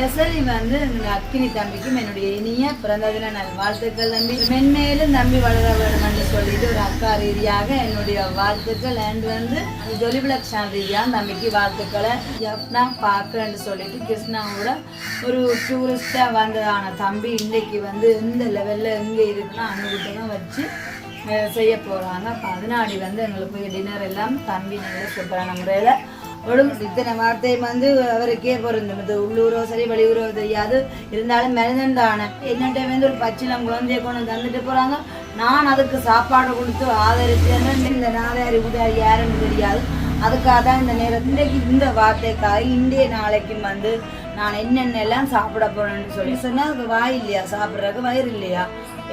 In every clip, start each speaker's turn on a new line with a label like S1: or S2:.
S1: Specially வந்து எங்கள் அக்கினி தம்பிக்கும் என்னுடைய இனிய பிறந்த தின நல் வாழ்த்துக்கள் தம்பி. மென்மேலும் தம்பி வளர வேண்டும் என்று சொல்லிட்டு ஒரு அக்கா ரீதியாக என்னுடைய வாழ்த்துக்கள் அண்ட் வந்து ஜொலிபிளக்ஷன் ரீதியாக தம்பிக்கு வாழ்த்துக்களை நான் பார்க்கறேன்னு சொல்லிட்டு கிருஷ்ணாவோட ஒரு டூரிஸ்டாக வந்ததான தம்பி இன்றைக்கு வந்து இந்த லெவலில் எங்கே இருக்குன்னா அனுகிட்ட வச்சு செய்ய போகிறாங்க பதினாடி வந்து எங்களுக்கு டின்னர் எல்லாம் தம்பி நல்லா சூப்பரான முறையில் ஒழுங்கு இத்தனை வார்த்தை வந்து அவருக்கே பொருந்தும். இது உள்ளூரோ சரி வெளியூரோ தெரியாது. இருந்தாலும் மனிதன்தான என்னட்ட வந்து ஒரு பச்சிலம் குழந்தைய கொண்டு வந்து தந்துட்டு போறாங்க. நான் அதுக்கு சாப்பாடு கொடுத்து ஆதரிச்சேன் இந்த நாதாரி உதாரி யாருன்னு தெரியாது. அதுக்காக தான் இந்த நேரம் இன்றைக்கு இந்த வார்த்தைக்காக இன்றைய நாளைக்கும் வந்து நான் என்னென்ன எல்லாம் சாப்பிட போறேன்னு சொல்லி சொன்னால் அதுக்கு வாய் இல்லையா? சாப்பிட்றதுக்கு வயிறு இல்லையா?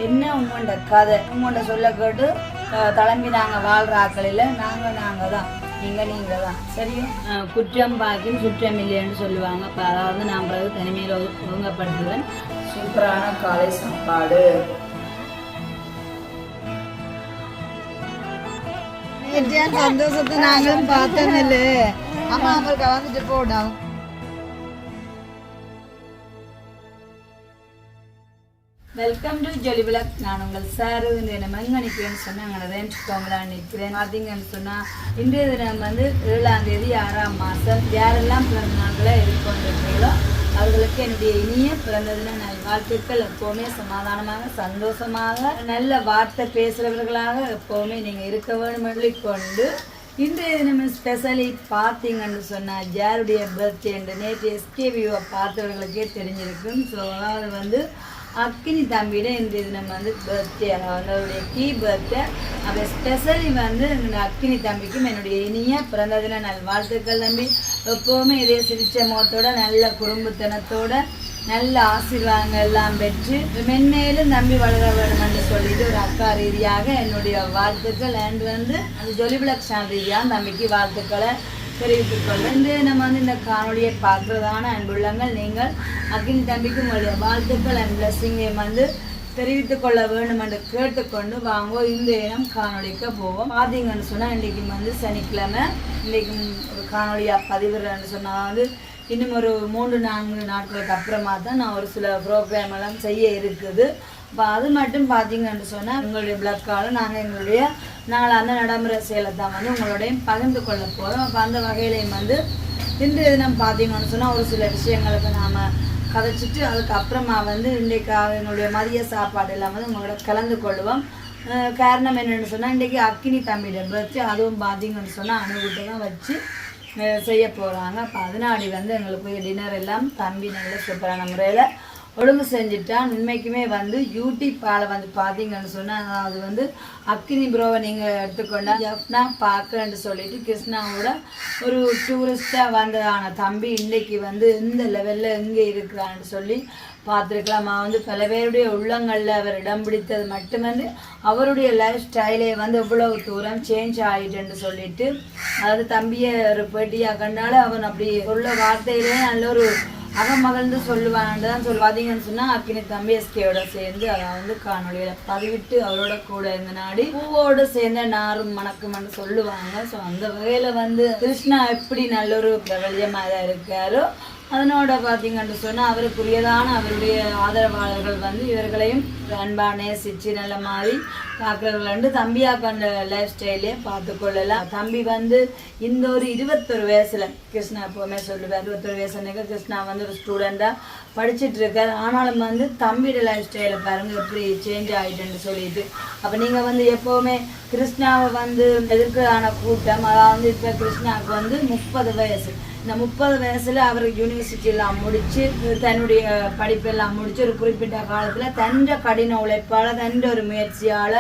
S1: என்ன உங்கள்கிட்ட கதை? உங்கள்கிட்ட சொல்ல கேட்டு அஹ், தளம்பி நாங்கள் வாழ்கிற ஆக்களில் நாங்கள் நாங்கள் தான். நீங்க நீங்க தான் சரியா? அஹ் குற்றம் பாக்கியும் சுற்றம் இல்லைன்னு சொல்லுவாங்க. அப்ப அதாவது நான் பிறகு தனிமையில் ஒழுங்கப்படுத்துவேன். சூப்பரான காலை சாப்பாடு. சந்தோஷத்தை நாங்களும் பார்த்தோம் இல்ல அம்மா அவருக்கு வந்துட்டு போடும் வெல்கம் டு ஜொலி விளக் நான் உங்கள் சாரு. இந்த தினம் எங்கே நிற்கிறேன்னு சொன்னால் அங்கே ரேஞ்ச் கோமலாக நிற்கிறேன். பார்த்தீங்கன்னு சொன்னால் இன்றைய தினம் வந்து ஏழாம் தேதி ஆறாம் மாதம் யாரெல்லாம் பிறந்த நாட்களை இருக்கோன்றீங்களோ அவர்களுக்கு என்னுடைய இனிய பிறந்த தின நல்வாழ்த்துக்கள் எப்போவுமே சமாதானமாக சந்தோஷமாக நல்ல வார்த்தை பேசுகிறவர்களாக எப்போவுமே நீங்கள் இருக்க வேண்டும் என்று கொண்டு இன்றைய தினம் ஸ்பெஷலி பார்த்தீங்கன்னு சொன்னால் யாருடைய பர்த்டே என்று நேற்று எஸ்கேவியூவை பார்த்தவர்களுக்கே தெரிஞ்சிருக்கும். ஸோ அதாவது வந்து அக்கினி தம்பியிட இன்றைய தினம் வந்து பர்த்டே அதாவது அவருடைய கீ பர்த்டே அப்போ ஸ்பெஷலி வந்து இந்த அக்கினி தம்பிக்கும் என்னுடைய இனிய பிறந்த தின நல் வாழ்த்துக்கள் தம்பி. எப்போவுமே இதே சிரிச்ச முகத்தோட நல்ல குடும்பத்தனத்தோட நல்ல ஆசீர்வாதங்கள் எல்லாம் பெற்று மென்மேலும் நம்பி வளர வேண்டும் என்று சொல்லிட்டு ஒரு அக்கா ரீதியாக என்னுடைய வாழ்த்துக்கள். அண்ட் வந்து அந்த ஜொலிபிளக்ஷன் ரீதியாக தம்பிக்கு வாழ்த்துக்களை தெரிவித்துக் கொள்வேன் இந்த நம்ம வந்து இந்த காணொலியை பார்க்குறதான அன்புள்ளங்கள் நீங்கள் அக்னி தம்பிக்கு உங்களுடைய வாழ்த்துக்கள் அண்ட் பிளஸ்ஸிங்கையும் வந்து தெரிவித்துக் கொள்ள வேண்டும் என்று கேட்டுக்கொண்டு வாங்க இந்த இனம் காணொலிக்க போவோம். பார்த்தீங்கன்னு சொன்னால் இன்றைக்கு வந்து சனிக்கிழமை. இன்றைக்கு ஒரு காணொலியாக பதிவிடுறேன்னு சொன்னால் வந்து இன்னும் ஒரு மூன்று நான்கு நாட்களுக்கு அப்புறமா தான் நான் ஒரு சில ப்ரோக்ராம் எல்லாம் செய்ய இருக்குது. இப்போ அது மட்டும் பார்த்தீங்கன்னு சொன்னால் உங்களுடைய பிளக்கால் நாங்கள் எங்களுடைய நாளாந்த நடைமுறை செயலை தான் வந்து உங்களோடையும் பகிர்ந்து கொள்ள போகிறோம் அப்போ அந்த வகையிலையும் வந்து இன்றைய தினம் பார்த்தீங்கன்னு சொன்னால் ஒரு சில விஷயங்களுக்கு நாம் கதைச்சிட்டு அதுக்கப்புறமா வந்து இன்றைக்கு எங்களுடைய மதிய சாப்பாடு எல்லாம் வந்து உங்களோட கலந்து கொள்வோம் காரணம் என்னென்னு சொன்னால் இன்றைக்கி அக்கினி தம்பியிட வச்சு அதுவும் பார்த்தீங்கன்னு சொன்னால் அணுகிட்ட தான் வச்சு செய்ய போகிறாங்க அப்போ அதனாடி வந்து எங்களுக்கு டின்னர் எல்லாம் தம்பி நல்ல சூப்பரான முறையில் ஒழுங்கு செஞ்சுட்டான் உண்மைக்குமே வந்து யூடியூப்பால் வந்து பார்த்தீங்கன்னு சொன்னால் அது வந்து அக்னி ப்ரோவை நீங்கள் எடுத்துக்கொண்டா ஜப்னா பார்க்கன்னு சொல்லிட்டு கிருஷ்ணாவோட ஒரு டூரிஸ்டாக வந்ததான தம்பி இன்றைக்கி வந்து இந்த லெவலில் எங்கே இருக்கிறான்னு சொல்லி பார்த்துருக்கலாம். அவன் வந்து பல பேருடைய உள்ளங்களில் அவர் இடம் பிடித்தது மட்டுமந்து அவருடைய லைஃப் ஸ்டைலே வந்து இவ்வளவு தூரம் சேஞ்ச் ஆகிட்டுன்னு சொல்லிட்டு அதாவது தம்பியை ஒரு பேட்டியாக கண்டாலும் அவன் அப்படி உள்ள வார்த்தையிலே நல்ல ஒரு அகமகள்ந்து சொல்லுவான்னு தான் சொல்லுவாதீங்கன்னு சொன்னா அக்கினி தம்பி எஸ்கேயோட சேர்ந்து அதை வந்து காணொலியில பதிவிட்டு அவரோட கூட இருந்த நாடி பூவோட சேர்ந்த நாரும் மணக்கும்னு சொல்லுவாங்க. ஸோ அந்த வகையில வந்து கிருஷ்ணா எப்படி நல்ல ஒரு பிரபல்யமாக தான் இருக்காரோ அதனோட பார்த்தீங்கன்னு சொன்னால் அவருக்குரியதான அவருடைய ஆதரவாளர்கள் வந்து இவர்களையும் அன்பா நேசிச்சு நல்ல மாதிரி பார்க்குறவர்கள் தம்பியாக அந்த லைஃப் ஸ்டைலே பார்த்து கொள்ளலாம். தம்பி வந்து இந்த ஒரு இருபத்தொரு வயசில் கிருஷ்ணா எப்போவுமே சொல்லுவார் இருபத்தொரு வயசுனாக்க கிருஷ்ணா வந்து ஒரு ஸ்டூடெண்ட்டாக படிச்சுட்டு இருக்கார். ஆனாலும் வந்து தம்பியோட லைஃப் ஸ்டைலை பாருங்கள் எப்படி சேஞ்ச் ஆகிட்டுன்னு சொல்லிட்டு. அப்போ நீங்கள் வந்து எப்போவுமே கிருஷ்ணாவை வந்து எதிர்க்கிறதான கூட்டம் அதாவது இப்போ கிருஷ்ணாவுக்கு வந்து முப்பது வயசு. இந்த முப்பது வயசுல அவர் யூனிவர்சிட்டியெல்லாம் முடிச்சு தன்னுடைய படிப்பெல்லாம் முடிச்சு ஒரு குறிப்பிட்ட காலத்துல தன்ற கடின உழைப்பால தன்ற ஒரு முயற்சியால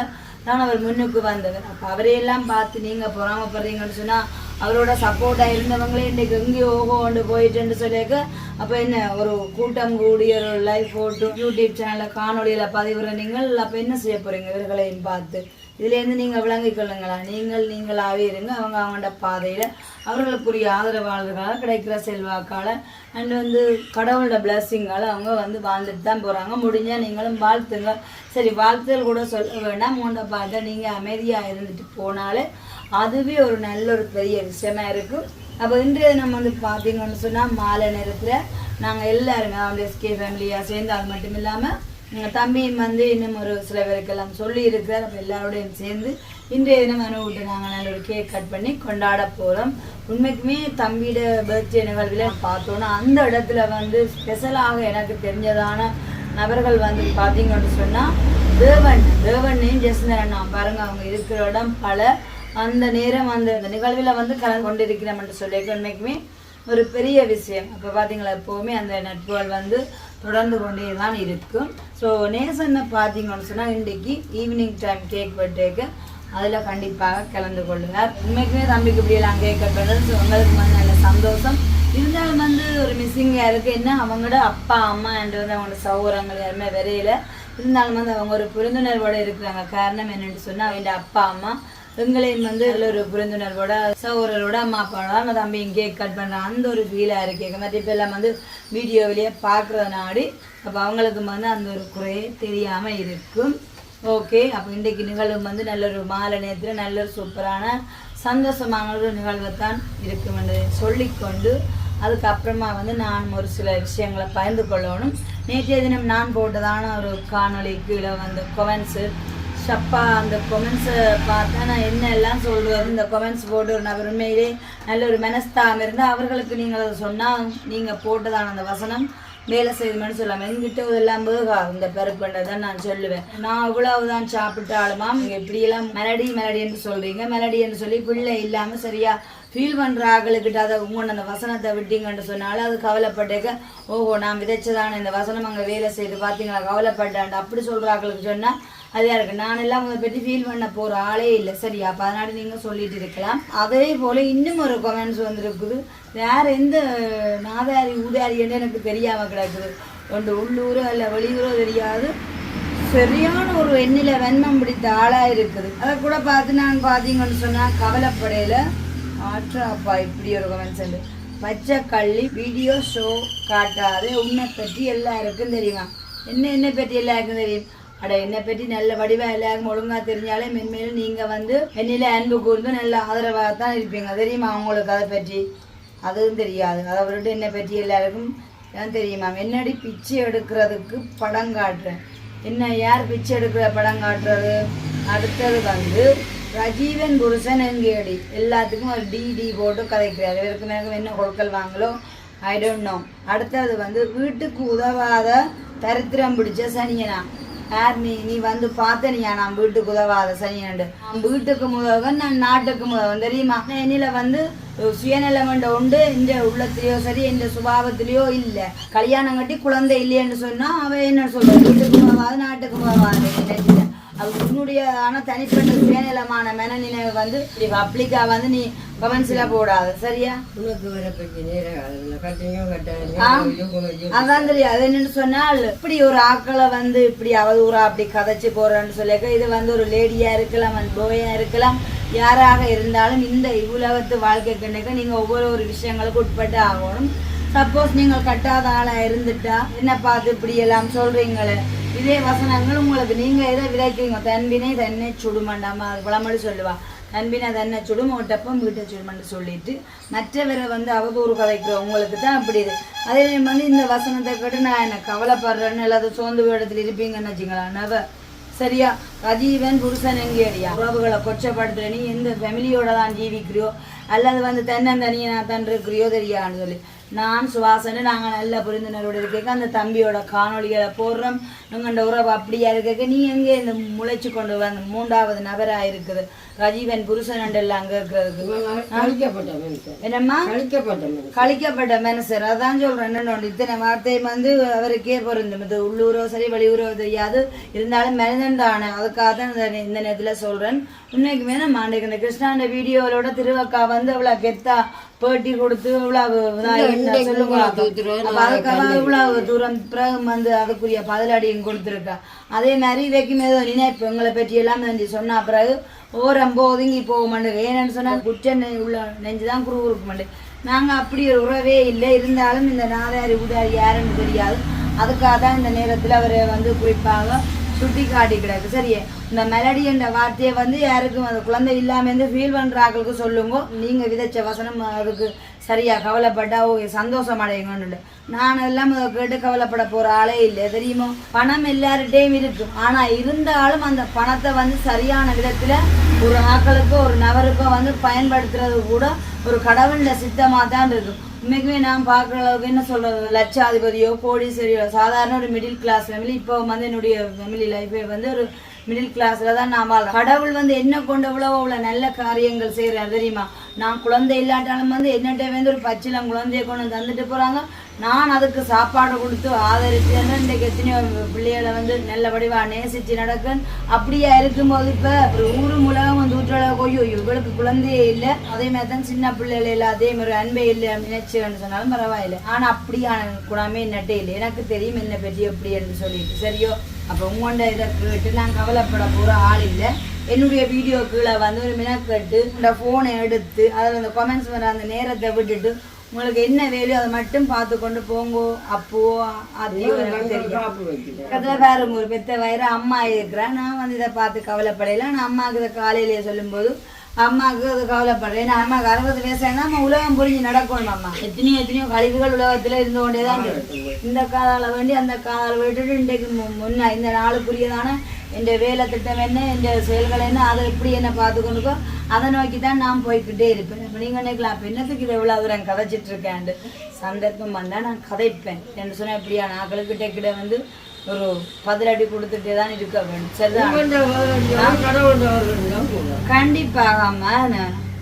S1: தான் அவர் முன்னுக்கு வந்தவர். அப்போ அவரையெல்லாம் பார்த்து நீங்க பொறாமப்படுறீங்கன்னு சொன்னா அவரோட சப்போர்ட்டா இருந்தவங்களே இன்னைக்கு எங்கேயோ கொண்டு போயிட்டுன்னு சொல்லியிருக்க அப்போ என்ன ஒரு கூட்டம் கூடிய ஒரு லைவ் போட்டு யூடியூப் சேனல்ல காணொளியில பதிவுற நீங்கள் அப்போ என்ன செய்ய போறீங்க இவர்களையும் பார்த்து? இதுலேருந்து நீங்கள் விளங்கிக் கொள்ளுங்களா நீங்கள் நீங்களாகவே இருங்க. அவங்க அவங்களோட பாதையில் அவர்களுக்குரிய ஆதரவாளர்களால் கிடைக்கிற செல்வாக்கால் அண்ட் வந்து கடவுளோட பிளஸ்ஸிங்கால் அவங்க வந்து வாழ்ந்துட்டு தான் போகிறாங்க முடிஞ்சால் நீங்களும் வாழ்த்துங்க. சரி வாழ்த்துதல் கூட சொல்ல வேண்டாம். மூண்டை பார்த்தா நீங்கள் அமைதியாக இருந்துட்டு போனாலே அதுவே ஒரு நல்ல ஒரு பெரிய விஷயமா இருக்கும் அப்போ இன்றைய நம்ம வந்து பார்த்தீங்கன்னு சொன்னால் மாலை நேரத்தில் நாங்கள் எல்லாருமே அதாவது எஸ்கே ஃபேமிலியாக சேர்ந்து அது மட்டும் இல்லாமல் எங்கள் தம்பியும் வந்து இன்னும் ஒரு சில பேருக்கெல்லாம் சொல்லி இருக்கிறார். அப்போ எல்லாரோடையும் சேர்ந்து இன்றைய தினம் அனுபவிட்டு நாங்கள் நல்ல ஒரு கேக் கட் பண்ணி கொண்டாட போகிறோம் உண்மைக்குமே தம்பியோட பர்த்டே நிகழ்வில் பார்த்தோன்னா அந்த இடத்துல வந்து ஸ்பெஷலாக எனக்கு தெரிஞ்சதான நபர்கள் வந்து பார்த்தீங்கன்னு சொன்னால் தேவன் தேவன்னையும் ஜெசந்தரன் நான் பாருங்கள் அவங்க இருக்கிற இடம் பல அந்த நேரம் அந்த அந்த நிகழ்வில் வந்து கலந்து கொண்டிருக்கிறோம் என்று சொல்லி உண்மைக்குமே ஒரு பெரிய விஷயம். அப்போ பார்த்தீங்களா எப்போவுமே அந்த நட்புகள் வந்து தொடர்ந்து கொண்டே தான் இருக்கும் ஸோ நேசன்னு பார்த்தீங்கன்னு சொன்னால் இன்றைக்கு ஈவினிங் டைம் கேக் பர்த்டேக்கு அதில் கண்டிப்பாக கலந்து கொள்ளுங்கள் உண்மைக்குமே தம்பிக்கு இப்படியெல்லாம் கேக் பண்ணுறது ஸோ உங்களுக்கு வந்து நல்ல சந்தோஷம். இருந்தாலும் வந்து ஒரு மிஸ்ஸிங்காக இருக்குது என்ன அவங்களோட அப்பா அம்மா என்று வந்து அவங்களோட சௌகரங்கள் யாருமே வரையில இருந்தாலும் வந்து அவங்க ஒரு புரிந்துணர்வோடு இருக்கிறாங்க. காரணம் என்னென்னு சொன்னால் அவங்க அப்பா அம்மா எங்களையும் வந்து நல்ல ஒரு புரிந்துணர்வோட சகோதரோட அம்மா அப்பாவோட அந்த தம்பி கேக் கட் பண்ணுற அந்த ஒரு ஃபீலாக இருக்கு. மற்ற இப்போ எல்லாம் வந்து வீடியோவிலேயே பார்க்குறத நாடி அப்போ அவங்களுக்கு வந்து அந்த ஒரு குறையே தெரியாமல் இருக்கும். ஓகே அப்போ இன்றைக்கு நிகழ்வு வந்து நல்ல ஒரு மாலை நேரத்தில் நல்ல ஒரு சூப்பரான சந்தோஷமான ஒரு நிகழ்வு தான் இருக்கும் என்று சொல்லிக்கொண்டு அதுக்கப்புறமா வந்து நான் ஒரு சில விஷயங்களை பகிர்ந்து கொள்ளணும். நேற்றைய தினம் நான் போட்டதான ஒரு காணொளி கீழே வந்து கொமெண்ட்ஸு ஷப்பா அந்த கொமெண்ட்ஸை பார்த்தா நான் என்ன எல்லாம் சொல்கிறது இந்த கொமெண்ட்ஸ் போட்டு ஒரு நபர் உண்மையிலே நல்ல ஒரு மனஸ்தாபம் இருந்து அவர்களுக்கு நீங்கள் அதை சொன்னால் நீங்கள் போட்டதான அந்த வசனம் வேலை செய்யுதுன்னு சொல்லாம எங்கிட்ட இதெல்லாம் வேகாது இந்த பெருப்பண்டதை நான் சொல்லுவேன். நான் இவ்வளவுதான் சாப்பிட்டாலுமா நீங்க இப்படியெல்லாம் மெலடி மெலடி என்று சொல்றீங்க. மெலடி என்று சொல்லி பிள்ளை இல்லாம சரியா ஃபீல் பண்ற ஆக்களுக்கிட்ட அதை உங்கள் அந்த வசனத்தை விட்டீங்கன்னு சொன்னாலும் அது கவலைப்பட்டேக்க ஓஹோ நான் விதைச்சதான இந்த வசனம் அங்கே வேலை செய்து பார்த்தீங்களா? கவலைப்பட்டான். அப்படி சொல்ற ஆக்களுக்கு சொன்னா அது இருக்கு. நான் எல்லாம் அதை பற்றி ஃபீல் பண்ண போகிற ஆளே இல்லை. சரியா? அப்போ அதனால நீங்கள் சொல்லிட்டு இருக்கலாம். அதே போல் இன்னும் ஒரு கமெண்ட்ஸ் வந்திருக்குது. வேறு எந்த நாதாரி ஊதாரின்னு எனக்கு தெரியாமல் கிடக்குது? ஒன்று உள்ளூரோ இல்லை வெளியூரோ தெரியாது. சரியான ஒரு எண்ணில வெண்மம் பிடித்த ஆளாக இருக்குது. அதை கூட பார்த்து நான் பார்த்தீங்கன்னு சொன்னால் கவலைப்படையில் ஆற்றா அப்பா இப்படி ஒரு கமெண்ட்ஸ் உண்டு. பச்சை கள்ளி வீடியோ ஷோ காட்டாது உன்னை பற்றி எல்லாருக்கும் தெரியுமா? என்ன என்னை பற்றி எல்லாருக்கும் தெரியும்? அட என்னை பற்றி நல்ல வடிவம் எல்லாருக்கும் ஒழுங்கா தெரிஞ்சாலே மென்மேலும் நீங்க வந்து என்னில அன்பு கூர்ந்து நல்ல ஆதரவாக தான் இருப்பீங்க. தெரியுமா அவங்களுக்கு அதை பற்றி? அதுவும் தெரியாது. அதை விட்டு என்னை பற்றி எல்லாருக்கும் ஏன் தெரியுமா என்னடி பிச்சை எடுக்கிறதுக்கு படம் காட்டுறேன் என்ன யார் பிச்சை எடுக்கிற படம் காட்டுறது? அடுத்தது வந்து ரஜீவன் புருஷன் எங்கேடி எல்லாத்துக்கும் ஒரு டிடி போட்டு கதைக்கிறார். இவருக்கு மேலும் என்ன கொடுக்கல் வாங்கலோ? ஐ டோன்ட் நோ அடுத்தது வந்து வீட்டுக்கு உதவாத தரித்திரம் பிடிச்ச சனியனா? யார் நீ நீ வந்து பார்த்தனியா நான் வீட்டுக்கு உதவாத சனியண்டு நான் வீட்டுக்கு முதவன் நான் நாட்டுக்கு முதல்வன் தெரியுமா? நான் என்னில வந்து சுயநலமண்ட உண்டு இந்த உள்ளத்திலேயோ சரி இந்த சுபாவத்திலேயோ இல்லை. கல்யாணம் கட்டி குழந்தை இல்லையன்னு சொன்னா அவன் என்ன சொல்ற? வீட்டுக்கு முதவாது நாட்டுக்கு முதவாது நினைச்சிட்டேன் அது உன்னுடையதான தனிப்பட்ட சுயநலமான மனநிலைமை வந்து பப்ளிக்கா வந்து நீ கமெண்ட்ஸ்ல போடாத சரியா?
S2: உனக்கு வர
S1: அதான் தெரியும். அது என்னன்னு சொன்னால் இப்படி ஒரு ஆக்களை வந்து இப்படி அவதூறா அப்படி கதைச்சு போறேன்னு சொல்லிக்க இது வந்து ஒரு லேடியா இருக்கலாம் போயா இருக்கலாம் யாராக இருந்தாலும் இந்த உலகத்து வாழ்க்கை கண்ணுக்கு நீங்க ஒவ்வொரு ஒரு விஷயங்களுக்கு உட்பட்டு ஆகணும். சப்போஸ் நீங்கள் கட்டாத ஆளா இருந்துட்டா என்ன பார்த்து இப்படி எல்லாம் சொல்றீங்களே இதே வசனங்கள் உங்களுக்கு நீங்க எதை விதைக்கிறீங்க. தன்பினை தன்னை சுடுமண்டாம அது பழமொழி சொல்லுவா. தன்பினை தன்னை சுடும் ஒட்டப்பம் வீட்டை சுடுமன்னு சொல்லிட்டு மற்றவரை வந்து அவதூறு கதைக்கிற உங்களுக்கு தான் அப்படி இது. அதே மாதிரி வந்து இந்த வசனத்தை கேட்டு நான் என்ன கவலைப்படுறேன்னு இல்லாத சோர்ந்து இடத்துல இருப்பீங்கன்னு வச்சுங்களா நவ சரியா? ரஜீவன் புருஷன் எங்கேடியா? உறவுகளை கொச்சப்படுத்துற நீ எந்த ஃபேமிலியோட தான் ஜீவிக்கிறியோ? அல்லது வந்து தன்னந்தனியா தான் இருக்கிறியோ தெரியான்னு சொல்லி. நான் சுவாசனை நாங்கள் நல்ல புரிந்துணர்வோடு இருக்க அந்த தம்பியோட காணொளிகளை போடுறோம். எங்கள்ட உறவு அப்படியா இருக்க நீ எங்கே இந்த முளைச்சு கொண்டு வந்த மூன்றாவது நபராக இருக்குது. ரஜீவன் புருஷன் எல்லாம் அங்கே இருக்கிறதுக்கு.
S2: மனுஷன்.
S1: என்னம்மா?
S2: கழிக்கப்பட்ட
S1: கழிக்கப்பட்ட மனுஷர் அதான் சொல்றேன் என்னோட இத்தனை வார்த்தை வந்து அவருக்கே பொருந்தும். இது உள்ளூரோ சரி வெளியூரோ தெரியாது. இருந்தாலும் மனிதன் தானே. அதுக்காக தான் இந்த இந்த நேரத்தில் சொல்றேன். உண்மைக்குமே நம்ம அன்றைக்கு இந்த கிருஷ்ணாண்ட வீடியோவோட திருவக்கா வந்து அவ்வளோ கெத்தா பேட்டி கொடுத்து இவ்வளவு அதுக்காக இவ்வளவு தூரம் பிறகு வந்து அதுக்குரிய பதிலடியும் கொடுத்துருக்கா. அதே மாதிரி இவைக்கும் ஏதோ நினைப்பு எங்களை பற்றி எல்லாம் நெஞ்சு சொன்னா பிறகு ஓரம்போ ஒதுங்கி போக மாட்டேங்க ஏன்னு சொன்னா நெ- உள்ள நெஞ்சு தான் குரு இருக்க மாட்டேன் நாங்க அப்படி ஒரு உறவே இல்லை. இருந்தாலும் இந்த நாதாரி உதாரி யாருன்னு தெரியாது. அதுக்காக தான் இந்த நேரத்தில் அவரை வந்து குறிப்பாக சுட்டி காட்டி கிடக்கு சரியே இந்த மெலடி என்ற வார்த்தையை வந்து யாருக்கும் அந்த குழந்தை இல்லாமல் இருந்து ஃபீல் பண்ணுறாங்களுக்கு ஆக்களுக்கு சொல்லுங்க. நீங்கள் விதைச்ச வசனம் அதுக்கு சரியாக கவலைப்பட்டா ஓகே சந்தோஷம் அடையுங்கன்னு நான் எல்லாம் அதை கேட்டு கவலைப்பட போகிற ஆளே இல்லை தெரியுமோ? பணம் எல்லார்கிட்டையும் இருக்கும் ஆனால் இருந்தாலும் அந்த பணத்தை வந்து சரியான விதத்தில் ஒரு ஆக்களுக்கோ ஒரு நபருக்கோ வந்து பயன்படுத்துறது கூட ஒரு கடவுள சித்தமாக தான் இருக்கும் இன்னைக்குமே நான் பார்க்குற அளவுக்கு என்ன சொல்கிறது லட்சாதிபதியோ கோடீஸ்வரியோ சாதாரண ஒரு மிடில் கிளாஸ் ஃபேமிலி இப்போ வந்து என்னுடைய ஃபேமிலி லைஃபே வந்து ஒரு மிடில் கிளாஸ்ல தான் நாம் கடவுள் வந்து என்ன கொண்டு இவ்வளோ அவ்வளோ நல்ல காரியங்கள் செய்கிறார் தெரியுமா? நான் குழந்தை இல்லாட்டாலும் வந்து என்னட்ட வந்து ஒரு பச்சிலம் குழந்தைய கொண்டு வந்து தந்துட்டு போறாங்க. நான் அதுக்கு சாப்பாடு கொடுத்து ஆதரித்து இன்றைக்கு எத்தனையோ பிள்ளைகளை வந்து நல்ல வடிவா நேசிச்சு நடக்கும் அப்படியா இருக்கும்போது இப்போ ஒரு ஊரு உலகம் வந்து ஊற்றளவு கொய்யோ இவங்களுக்கு குழந்தையே இல்லை. அதே மாதிரி தான் சின்ன பிள்ளைகள் இல்லை அதே மாதிரி அன்பே இல்லை நினைச்சுன்னு சொன்னாலும் பரவாயில்லை. ஆனால் அப்படியான குணமே என்னட்டே இல்லை. எனக்கு தெரியும் என்ன பற்றி எப்படி என்று சொல்லிட்டு. சரியோ? அப்போ உங்கள்கிட்ட இதை கேட்டு நான் கவலைப்பட போகிற ஆள் இல்லை. என்னுடைய வீடியோ கீழே வந்து ஒரு மினக்கட்டு இந்த ஃபோனை எடுத்து அதில் அந்த கமெண்ட்ஸ் வர அந்த நேரத்தை விட்டுட்டு உங்களுக்கு என்ன வேலையோ அதை மட்டும் பார்த்து கொண்டு போங்கோ அப்போ பக்கத்தில் வேற ஒரு பெத்த வயிறு அம்மா இருக்கிறேன் நான் வந்து இதை பார்த்து கவலைப்படையில நான் அம்மாவுக்கு இதை காலையிலேயே சொல்லும்போது அம்மாவுக்கு அது கவலைப்படுறேன் ஏன்னா அம்மாவுக்கு அறுபது வயசாயிருந்தா நம்ம உலகம் புரிஞ்சு நடக்கணும் அம்மா. எத்தனையோ எத்தனையோ கழிவுகள் உலகத்தில் இருந்து கொண்டே தான் இந்த காதால் வேண்டி அந்த காதால் விட்டுட்டு இன்றைக்கு மு- முன்ன இந்த நாளுக்குரியதான என் வேலை திட்டம் என்ன இந்த செயல்கள் என்ன அதை எப்படி என்ன பார்த்து கொண்டுக்கோ அதை நோக்கி தான் நான் போய்கிட்டே இருப்பேன். அப்போ நீங்கள் நினைக்கலாம் அப்போ என்னத்துக்கு இதை இவ்வளோ தூரம் கதைச்சிட்டு இருக்கேன் சந்தர்ப்பம் வந்தால் நான் கதைப்பேன். என்று சொன்னால் இப்படியா நாக்களுக்கு டெக்கிட வந்து ஒரு பதிலடி கொடுத்துட்டே தான் இருக்க வேண்டும். சரிதான்?
S2: உங்கள்கிட்ட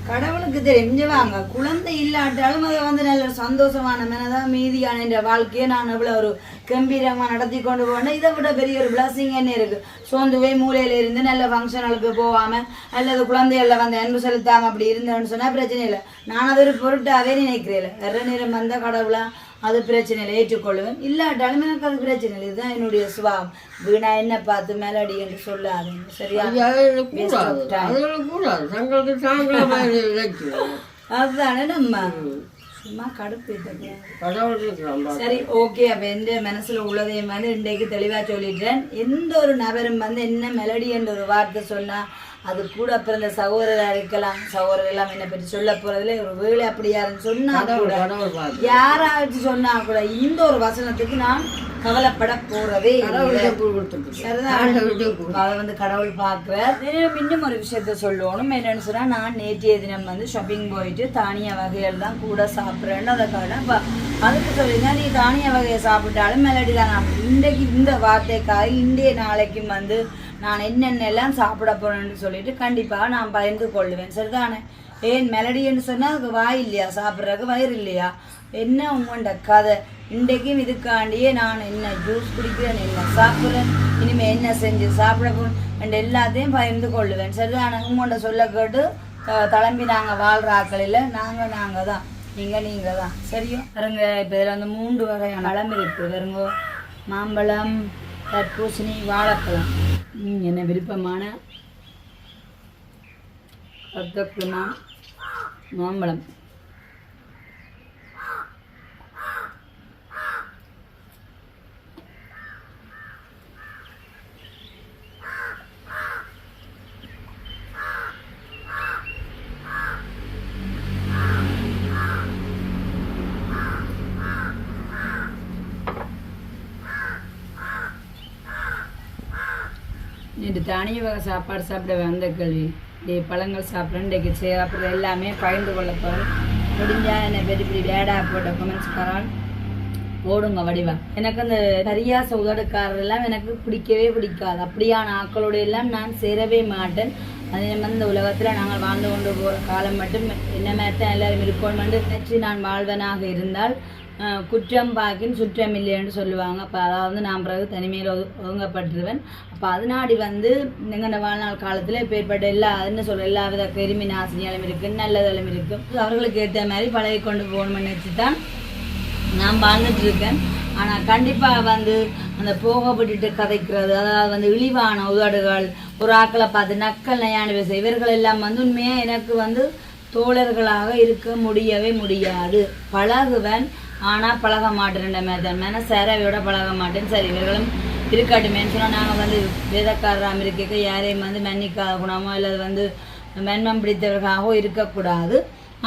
S1: கடவுளுக்கு தெரிஞ்சு வாங்க. குழந்தை இல்லாட்டாலும் அதை வந்து நல்ல சந்தோஷமான மனதான் மீதியான என்ற வாழ்க்கையை நான் இவ்வளோ ஒரு கம்பீரமாக நடத்தி கொண்டு போனேன் இதை விட பெரிய ஒரு பிளஸிங் என்ன இருக்கு. சோந்துவே மூலையில இருந்து நல்ல ஃபங்க்ஷனுக்கு போகாமல் அல்லது குழந்தைகளில் வந்து அன்பு செலுத்தாம அப்படி இருந்தேன்னு சொன்னா பிரச்சனை இல்லை. நான் அது ஒரு பொருட்டாவே நினைக்கிறேன் வேற நேரம் வந்த கடவுளா அது பிரச்சனை இல்லை ஏற்றுக்கொள்வேன் இல்லாட்டாலும் எனக்கு அது பிரச்சனை இல்லை இதுதான் என்னுடைய சுபாவம். வீணா என்ன பார்த்து மேலடி என்று சொல்லாதீங்க. சரியா? அதுதானே நம்ம. சும்மா கடுப்பு. சரி ஓகே. அப்ப எந்த மனசுல உள்ளதையும் வந்து இன்றைக்கு தெளிவா சொல்லிட்டேன் எந்த ஒரு நபரும் வந்து என்ன மெலடி என்ற ஒரு வார்த்தை சொன்னா அது கூட பிறந்த சகோதரரா இருக்கலாம். சகோதரர் எல்லாம் என்ன பற்றி சொல்ல போறதுல ஒரு வேலை அப்படி யாருன்னு சொன்னா கூட யாராச்சும் சொன்னா கூட இந்த ஒரு வசனத்துக்கு நான் கவலைப்பட போறதே அதை வந்து கடவுள் பார்க்குறார். இன்னும் ஒரு விஷயத்த சொல்லணும். என்னன்னு சொன்னா நான் நேற்றைய தினம் வந்து ஷாப்பிங் போயிட்டு தானிய வகைகள் தான் கூட சாப்பிட்றேன்னு அதை அதுக்கு சொல்லியிருந்தா நீ தானிய வகையை சாப்பிட்டாலும் மெலடி தான் நான் இன்றைக்கு இந்த வார்த்தைக்காக இன்றைய நாளைக்கும் வந்து நான் என்னென்ன எல்லாம் சாப்பிட போறேன்னு சொல்லிட்டு கண்டிப்பாக நான் பயந்து கொள்ளுவேன். சரிதானே? ஏன் மெலடின்னு சொன்னால் அதுக்கு வாய் இல்லையா? சாப்பிட்றதுக்கு வயிறு இல்லையா? என்ன உங்கள்கிட்ட கதை? இன்றைக்கும் இதுக்காண்டியே நான் என்ன ஜூஸ் குடிக்கிறேன் என்ன சாப்பிட்றேன் இனிமேல் என்ன செஞ்சு சாப்பிட போகிறேன் எல்லாத்தையும் பயந்து கொள்ளுவேன். சரிதானே? உங்கள்கிட்ட சொல்ல கேட்டு த- தளம்பி நாங்கள் வாழ்கிற ஆக்களில் நாங்கள் நாங்கள் தான். நீங்கள் நீங்கள் தான். சரியோ? பாருங்க இப்போ இதில் வந்து மூன்று வகையான பழம் இருக்குது பாருங்க. மாம்பழம் தர்பூசணி வாழைப்பழம். என்ன விருப்பமான அர்த்தக்குமா மாம்பழம். நேற்று தானிய வகை சாப்பாடு சாப்பிட வந்த கேள்வி. டே பழங்கள் சாப்பிட்றேன் இன்றைக்கு சாப்பிட்ற எல்லாமே பகிர்ந்து கொள்ள போகிறேன் முடிஞ்சால் என்னை பெரிய பெரிய வேடா போட்ட கமெண்ட்ஸ் பரவாயில்ல போடுங்க வடிவா. எனக்கு அந்த பரியாச உதடுக்காரரெல்லாம் எனக்கு பிடிக்கவே பிடிக்காது. அப்படியான ஆக்களோட எல்லாம் நான் சேரவே மாட்டேன். அதே மாதிரி இந்த உலகத்தில் நாங்கள் வாழ்ந்து கொண்டு போகிற காலம் மட்டும் என்ன மாதிரி தான் எல்லாரும் இருக்கோம் நினச்சி நான் வாழ்வனாக இருந்தால் குற்றம் பாக்கின் சுற்றம் இல்லைன்னு சொல்லுவாங்க. அப்போ அதாவது நான் பிறகு தனிமையில் ஒது ஒதுங்கப்பட்டுருவேன் அப்போ அதனாடி வந்து எங்களோட வாழ்நாள் காலத்தில் இப்பேற்பட்ட எல்லா என்ன சொல்ல எல்லா வித கிருமி நாசினியாலும் இருக்குது நல்லதாலும் இருக்குது அவர்களுக்கு ஏற்ற மாதிரி பழகி கொண்டு போகணும்னு நினச்சி தான் நான் வாழ்ந்துட்டு இருக்கேன் ஆனால் கண்டிப்பாக வந்து அந்த போகப்பட்டுட்டு கதைக்கிறது அதாவது வந்து இழிவான உதடுகள் ஒரு ஆக்களை பார்த்து நக்கல் நயான பேச இவர்கள் எல்லாம் வந்து உண்மையாக எனக்கு வந்து தோழர்களாக இருக்க முடியவே முடியாது. பழகுவேன் ஆனால் பழக மாட்டேன் மாதிரி தான் பழக மாட்டேன். சரி இவர்களும் இருக்காட்டுமேன்னு சொன்னால் நாங்கள் வந்து வேதக்காரராம் இருக்க யாரையும் வந்து மன்னிக்காத குணமோ அல்லது வந்து மென்மம் பிடித்தவர்களாகவோ இருக்கக்கூடாது.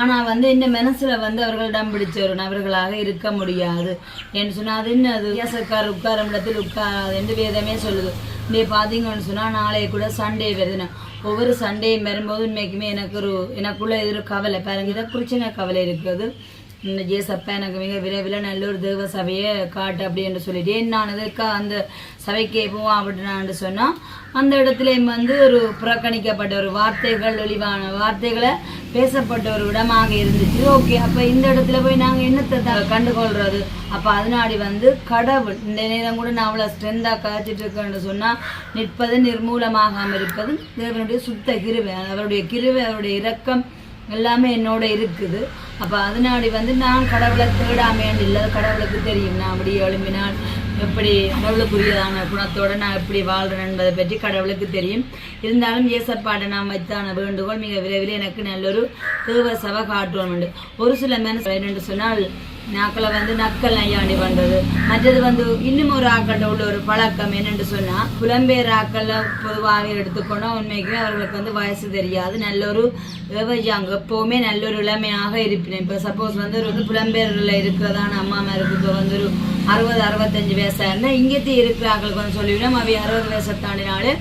S1: ஆனால் வந்து இந்த மனசில் வந்து அவர்களிடம் பிடிச்ச ஒரு நபர்களாக இருக்க முடியாது என்று சொன்னால் அது என்ன அது வியாசக்கார் உட்காரும் இடத்தில் உட்காராது என்று வேதமே சொல்லுது. நீ பார்த்தீங்கன்னு சொன்னால் நாளைக்கு கூட சண்டே வருதுன்னு. ஒவ்வொரு சண்டையும் வரும்போது இன்றைக்குமே எனக்கு ஒரு எனக்குள்ள இது ஒரு கவலை. பாருங்க இதை குறித்து எனக்கு கவலை இருக்குது. ஜே ஜேசப்பா எனக்கு மிக விரைவில் நல்லூர் தேவ சபையை காட்டு அப்படின்னு சொல்லிட்டு நான் இதற்காக அந்த சபைக்கு போவோம் அப்படின்னு சொன்னால் அந்த இடத்துல வந்து ஒரு புறக்கணிக்கப்பட்ட ஒரு வார்த்தைகள் ஒளிவான வார்த்தைகளை பேசப்பட்ட ஒரு இடமாக இருந்துச்சு. ஓகே அப்போ இந்த இடத்துல போய் நாங்கள் என்னத்தை த- கண்டுகொள்றது? அப்போ அதனாடி வந்து கடவுள் இந்த நேரம் கூட நான் அவ்வளோ ஸ்ட்ரென்த்தாக காய்ச்சிட்டு இருக்கேன்னு சொன்னால் நிற்பது நிர்மூலமாகாமல் இருப்பது தேவனுடைய சுத்த கிருவை அவருடைய கிருவை அவருடைய இரக்கம் எல்லாமே என்னோட இருக்குது. அப்போ அதனாடி வந்து நான் கடவுளை தேடாமேன்னு இல்லை கடவுளுக்கு தெரியும். நான் அப்படி எழும்பினால் எப்படி கடவுளுக்குரியதான குணத்தோட நான் எப்படி வாழ்கிறேன் என்பதை பற்றி கடவுளுக்கு தெரியும். இருந்தாலும் ஏசப்பாட்டை நான் வைத்தான வேண்டுகோள் மிக விரைவில் எனக்கு நல்லொரு தேவ சபை காட்டுவோம் உண்டு ஒரு சில மனசு என்னென்று சொன்னால் நாக்களை வந்து நக்கல் நையாண்டி பண்றது மற்றது வந்து இன்னும் ஒரு ஆக்கள்கிட்ட உள்ள ஒரு பழக்கம் என்னென்று சொன்னால் புலம்பெயர் ஆக்கள்ல பொதுவாக எடுத்துக்கணும் உண்மைக்குமே அவர்களுக்கு வந்து வயசு தெரியாது. நல்ல ஒரு விவசாயம் எப்பவுமே நல்ல ஒரு இளமையாக இருப்பினேன் இப்போ சப்போஸ் வந்து ஒரு வந்து புலம்பெயர்ல இருக்கிறதான அம்மா அம்மாருக்கு இப்போ வந்து ஒரு அறுபது அறுபத்தஞ்சு வயசாக இருந்தால் இங்கேத்தி இருக்கிற ஆக்களுக்கு வந்து சொல்லிவிடும். அவை அறுபது வயசை தாண்டினாலே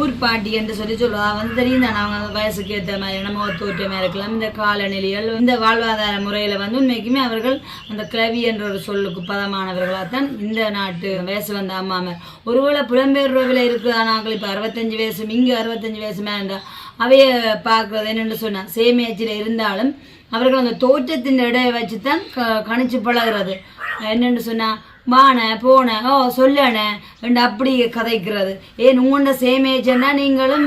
S1: ஊர் பாட்டி என்று சொல்லி சொல்லுவா. வந்து தெரியும் தானே அவங்க வயசுக்கு ஏற்ற மாதிரி நம்ம தோற்றமாக இருக்கலாம். இந்த காலநிலைகள் இந்த வாழ்வாதார முறையில் வந்து உண்மைக்குமே அவர்கள் அந்த கிளவி என்ற ஒரு சொல்லுக்கு பதமானவர்களாக தான் இந்த நாட்டு வயசு வந்த அம்மாம ஒருவேளை புலம்பெயர்வில் இருக்கிறானாக்கள் இப்போ அறுபத்தஞ்சு வயசு இங்கே அறுபத்தஞ்சு வயசு இருந்தால் அவைய பார்க்குறது என்னென்னு சொன்னால் சேமியாச்சில் இருந்தாலும் அவர்கள் அந்த தோற்றத்தின் இடையை வச்சு தான் க கணிச்சு பழகிறது. என்னென்னு சொன்னால் வான போன ஓ சொல்லண ரெண்டு அப்படி கதைக்கிறது. ஏன் உங்கள்ட சேமேஜன்னா நீங்களும்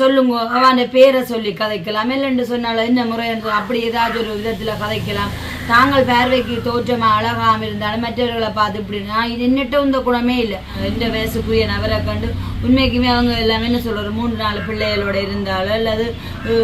S1: சொல்லுங்க அவன் பேரை சொல்லி கதைக்கலாம். இல்லைன்னு சொன்னாலும் என்ன முறை அப்படி ஏதாச்சும் ஒரு விதத்தில் கதைக்கலாம். தாங்கள் பார்வைக்கு தோற்றமா அழகாமல் இருந்தாலும் மற்றவர்களை பார்த்து இப்படி நான் இது என்னட்ட இந்த குணமே இல்லை. இந்த வயசுக்குரிய நபரை கண்டு உண்மைக்குமே அவங்க எல்லாமே என்ன சொல்ற மூன்று நாலு பிள்ளைகளோட இருந்தாலும் அல்லது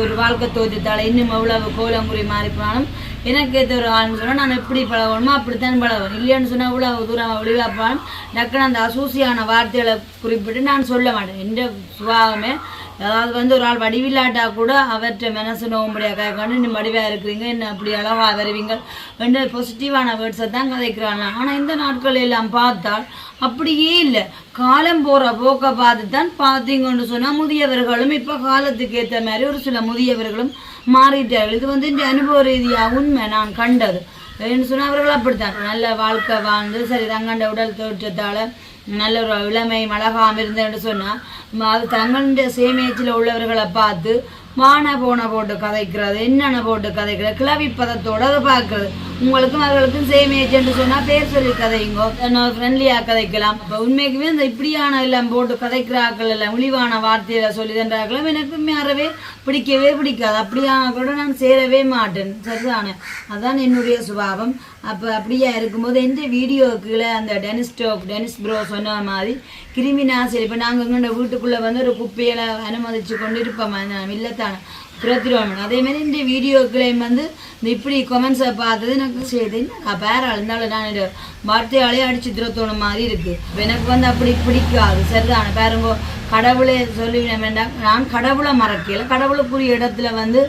S1: ஒரு வாழ்க்கை தோற்றத்தால் இன்னும் அவ்வளவு கோலங்குறி மாறி போனாலும் எனக்கு ஏற்ற ஒரு ஆள்னு சொன்னால் நான் எப்படி பழகணுமோ அப்படித்தான் பழகணும். இல்லைன்னு சொன்னால் இவ்வளோ தூரம் ஒளிவாப்பான் டக்குன்னு அந்த அசூசியான வார்த்தைகளை குறிப்பிட்டு நான் சொல்ல மாட்டேன். எந்த சுபாவமே அதாவது வந்து ஒரு ஆள் வடிவில்லாட்டா கூட அவற்றை மனசு நோம்படியாக கேட்கணும் இன்னும் வடிவாக இருக்கிறீங்க என்ன அப்படி அழகாக வருவீங்க ரெண்டு பாசிட்டிவான வேர்ட்ஸை தான் கதைக்கிறாங்க. ஆனால் இந்த நாட்கள் எல்லாம் பார்த்தால் அப்படியே இல்லை. காலம் போகிற போக்கை பார்த்து தான் பார்த்தீங்கன்னு சொன்னால் முதியவர்களும் இப்போ காலத்துக்கு ஏற்ற மாதிரி ஒரு சில முதியவர்களும் மாறிட்டார்கள். இது வந்து இந்த அனுபவ ரீதியாக உண்மை நான் கண்டது. என்று சொன்னால் அவர்கள் அப்படித்தான். நல்ல வாழ்க்கை வாழ்ந்து சரி தங்கண்ட உடல் தோற்றத்தால் நல்ல ஒரு இளமை அழகாம இருந்தேன்னு சொன்னால் அது தங்களுடைய சேமியத்தில் உள்ளவர்களை பார்த்து வான போன போட்டு கதைக்கிறது என்னென்ன போட்டு கதைக்கிறது கிளவி பதத்தோடு அதை பார்க்கறது. உங்களுக்கும் அவர்களுக்கும் சேம் ஏஜென்ட் சொன்னால் பேர் சொல்லி கதைங்கோ ஃப்ரெண்ட்லியாக கதைக்கலாம். இப்போ உண்மைக்குமே இந்த இப்படியான எல்லாம் போட்டு கதைக்கிற ஆக்கள் எல்லாம் இழிவான வார்த்தையில சொல்லி தண்டாக்களும் எனக்கு அறவே பிடிக்கவே பிடிக்காது. அப்படியான கூட நான் சேரவே மாட்டேன். சரிதானே? அதான் என்னுடைய சுபாவம். அப்போ அப்படியா இருக்கும்போது எந்த வீடியோக்குள்ள அந்த டெனிஸ் டோக் டெனிஸ் ப்ரோ சொன்ன மாதிரி கிருமி நாசினி. இப்போ நாங்கள் எங்கள்ட வீட்டுக்குள்ளே வந்து ஒரு குப்பையில அனுமதிச்சு கொண்டு இருப்போம் இல்லத்தானே துரத்திடுவாங்க அதே அதேமாரி இந்த வீடியோக்களையும் வந்து இந்த இப்படி கொமெண்ட்ஸை பார்த்தது எனக்கு சரி நான் பேரால் இருந்தாலும் நான் வார்த்தையாலே அடிச்சு துரத்தோணும் மாதிரி இருக்குது எனக்கு வந்து அப்படி பிடிக்காது. சரிதான? பேருங்கோ கடவுளே சொல்லிவிட வேண்டாம். நான் கடவுளை மறக்கல. கடவுளுக்குரிய இடத்துல வந்து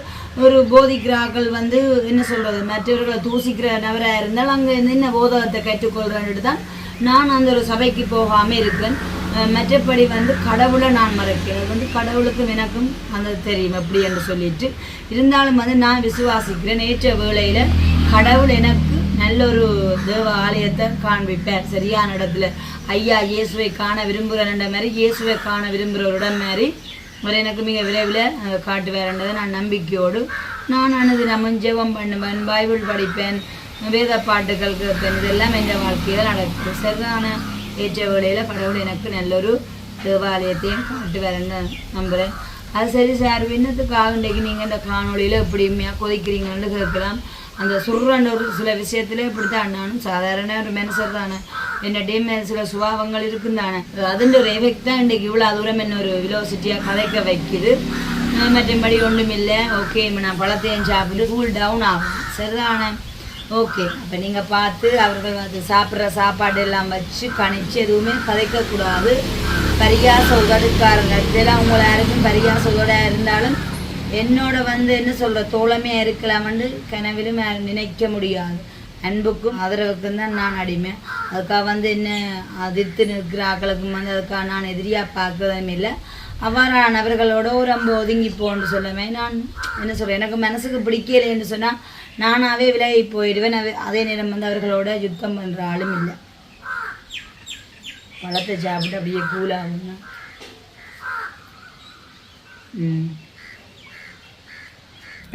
S1: ஒரு போதிக்கிறார்கள் வந்து என்ன சொல்கிறது மற்றவர்களை தூசிக்கிற நபராக இருந்தால் அங்கே என்ன போதகத்தை கற்றுக்கொள்கிறேன்ட்டு தான் நான் அந்த ஒரு சபைக்கு போகாமல் இருக்கேன். மற்றபடி வந்து கடவுளை நான் மறக்கிறேன். வந்து கடவுளுக்கும் எனக்கும் அந்த தெரியும் அப்படி என்று சொல்லிட்டு. இருந்தாலும் வந்து நான் விசுவாசிக்கிறேன். நேற்ற வேளையில் கடவுள் எனக்கு நல்ல ஒரு தேவ ஆலயத்தை காண்பிப்பார். சரியான இடத்துல. ஐயா இயேசுவை காண விரும்புகிறன்ற மாதிரி இயேசுவை காண விரும்புகிறவருடன் மாதிரி அவர் எனக்கு மிக விரைவில் அஹ், காட்டுவார்ன்றதை நான் நம்பிக்கையோடு நான் அனுதினமும் ஜெபம் பண்ணுவேன் பைபிள் படிப்பேன் வேத பாட்டுகள் கேட்பேன். இதெல்லாம் என் வாழ்க்கையில் நடக்குது. சரிதான? ஏற்ற வேளையில் கடவுள் எனக்கு நல்லொரு தேவாலயத்தையும் காட்டுவாருன்னு நம்புகிறேன் அது சரி சார் விண்ணத்துக்காக இன்றைக்கு நீங்கள் இந்த காணொலியில் எப்படி கொதிக்கிறீங்கன்னு கேட்கலாம் அந்த சுருன்னு ஒரு சில விஷயத்துல இப்படித்தான் நானும் சாதாரண ஒரு மனுஷர் தானே என்னட்டையும் சில சுபாவங்கள் இருக்குந்தானே அதுன்ற ஒரு எஃபெக்ட் தான் இன்றைக்கு இவ்வளோ தூரம் என்ன ஒரு விலோசிட்டியாக கதைக்க வைக்குது மற்றபடி ஒன்றும் இல்லை ஓகே நான் பழத்தையும் சாப்பிட்டு கூல் டவுன் ஆகும் சரிதானே ஓகே அப்போ நீங்கள் பார்த்து அவர்கள் வந்து சாப்பிட்ற சாப்பாடு எல்லாம் வச்சு கணிச்சு எதுவுமே கதைக்கக்கூடாது. பரியாச உதடுக்காரங்க இதெல்லாம் உங்களை யாருக்கும் பரியாச உதடாக இருந்தாலும் என்னோட வந்து என்ன சொல்கிற தோழமையாக இருக்கலாம்னு கனவிலும் யாரும் நினைக்க முடியாது. அன்புக்கும் ஆதரவுக்கும் தான் நான் அடிமை அதுக்காக வந்து என்ன அதிர்த்து நிற்கிற ஆக்களுக்கும் வந்து அதுக்காக நான் எதிரியாக பார்க்கறதும் இல்லை. அவ்வாறானவர்களோட ரொம்ப ஒரு ஒதுங்கி போன்னு சொல்லுவேன். நான் என்ன சொல்கிறேன் எனக்கு மனசுக்கு பிடிக்கலைன்னு சொன்னால் நானாகவே விலகி போயிடுவேன். அதே நேரம் வந்து அவர்களோட யுத்தம் பண்ணுற ஆளும் இல்லை. பழத்தை சாப்பிட்டு அப்படியே கூலாகுங்க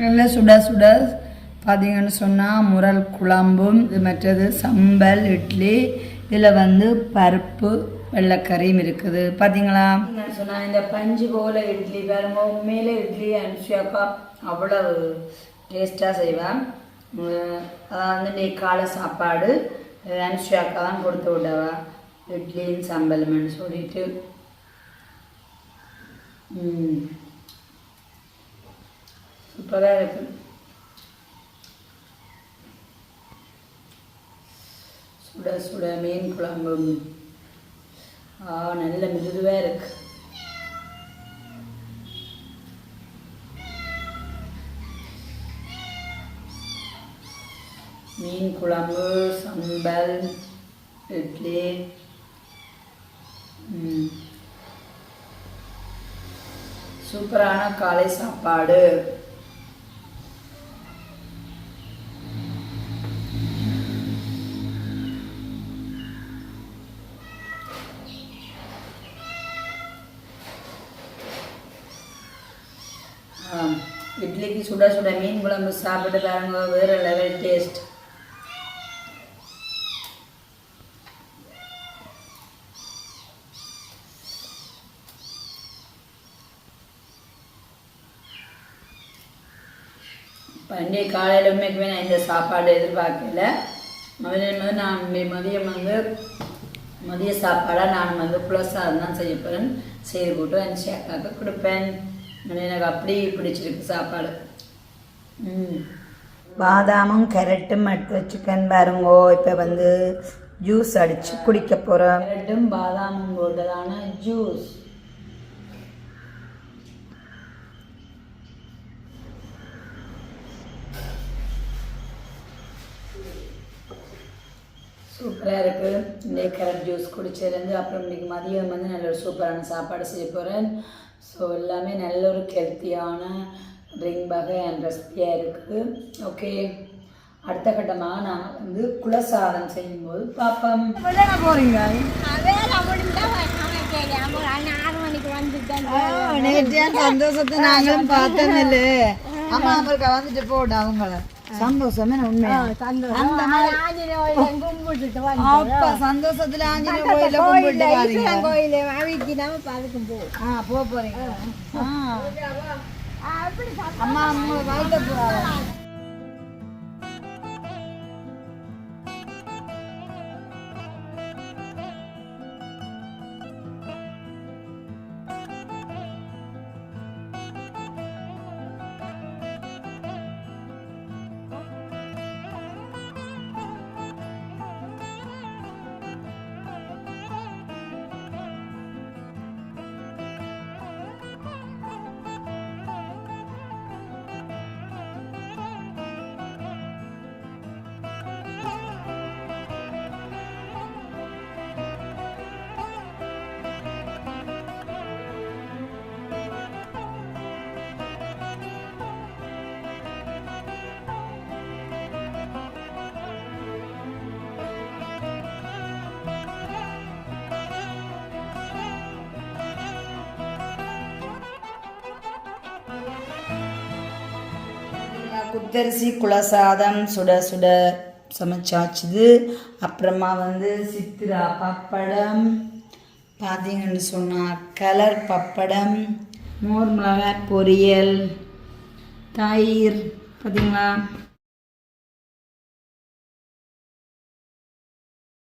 S1: நல்லா சுட சுட பார்த்தீங்கன்னு சொன்னால் முரல் குழம்பும் இது மற்றது சம்பல் இட்லி இதில் வந்து பருப்பு வெள்ளைக்கறியும் இருக்குது. பார்த்தீங்களா சொன்னால் இந்த பஞ்சு போல இட்லி பாருங்க உண்மையிலே இட்லி அனுஷியாக்கா அவ்வளவு டேஸ்ட்டாக செய்வேன். அதான் வந்து நீ காலை சாப்பாடு அனுஷியாக்கா தான் கொடுத்து விடவா இட்லியும் சம்பலம்னு சொல்லிட்டு. சூப்பராக இருக்கு. சுட சுட மீன் குழம்பு ஆ நல்ல மிருதுவாக இருக்குது மீன் குழம்பு சம்பல் இட்லி சூப்பரான காலை சாப்பாடு. ஆ, இட்லிக்கு சுட சுட மீன் குழம்பு சாப்பிட்டு பாருங்க வேற லெவல் டேஸ்ட் பண்டிகை காலையில் உண்மைக்குமே நான் இந்த சாப்பாடு எதிர்பார்க்கல. மதியம் வந்து நான் மதியம் வந்து மதிய சாப்பாடாக நான் வந்து குலசாதம் தான் செய்ய போகிறேன் செய்து போட்டு அனுச்சி அக்காவுக்கு கொடுப்பேன். எனக்கு அப்படி பிடிச்சிருக்கு சாப்பாடு. ம். பாதாமும் கேரட்டும் எடுத்து வச்சுக்கேன் பாருங்கோ. இப்போ வந்து ஜூஸ் அடித்து குடிக்க போகிறேன் கேரட்டும் பாதாமும் போட்டதான ஜூஸ். சூப்பராக இருக்குது இந்த கேரட் ஜூஸ் குடிச்சதுலேருந்து அப்புறம் இன்றைக்கி மதியம் வந்து நல்ல ஒரு சூப்பரான சாப்பாடு செய்ய போகிறேன் ஸோ எல்லாமே நல்ல ஒரு ஹெல்த்தியான ட்ரிங்க் வகை அண்ட் ரெசிபியாக இருக்குது ஓகே அடுத்த கட்டமாக நான் வந்து குலசாதம் செய்யும்போது பார்ப்போம் போகிறீங்க சந்தோஷத்தை நாங்களும் பார்த்ததில்ல அம்மா அவருக்கு வந்துட்டு போட அவங்கள சந்தோஷமே உண்மை அந்த மாதிரி அப்ப சந்தோஷத்துல ஆஞ்சநேய கோயில கும்பிட்டு பாருங்க ஆ போக போறீங்க ஆ. அம்மா அம்மா வாழ்த்த போறாங்க குத்தரிசி குலசாதம் சுட சுட சமைச்சாச்சுது. அப்புறமா வந்து சித்திரா பப்படம். பார்த்தீங்கன்னு சொன்னால் கலர் பப்படம் மோர் மிளகாய் பொரியல் தயிர் பார்த்தீங்களா